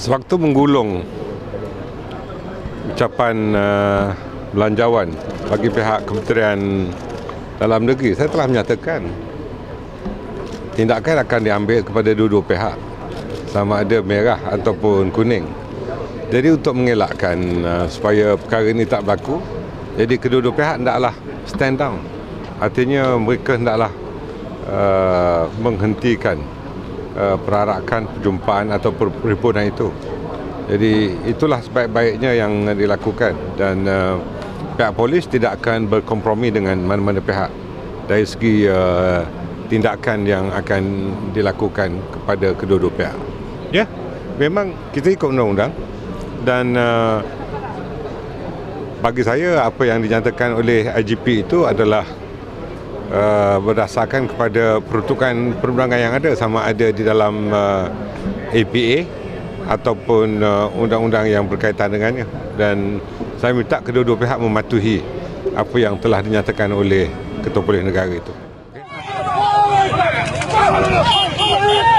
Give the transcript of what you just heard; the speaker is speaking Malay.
Sewaktu menggulung ucapan uh, belanjawan bagi pihak Kementerian Dalam Negeri, saya telah menyatakan tindakan akan diambil kepada dua-dua pihak sama ada merah ataupun kuning. Jadi untuk mengelakkan uh, supaya perkara ini tak berlaku, jadi kedua-dua pihak hendaklah stand down. Artinya mereka hendaklah uh, menghentikan uh, perarakan perjumpaan atau perhimpunan itu. Jadi itulah sebaik-baiknya yang dilakukan dan uh, pihak polis tidak akan berkompromi dengan mana-mana pihak dari segi uh, tindakan yang akan dilakukan kepada kedua-dua pihak. Ya, memang kita ikut undang-undang dan uh, bagi saya apa yang dinyatakan oleh IGP itu adalah uh, berdasarkan kepada peruntukan perundangan yang ada sama ada di dalam uh, APA ataupun uh, undang-undang yang berkaitan dengannya dan saya minta kedua-dua pihak mematuhi apa yang telah dinyatakan oleh Ketua Polis Negara itu. Oh!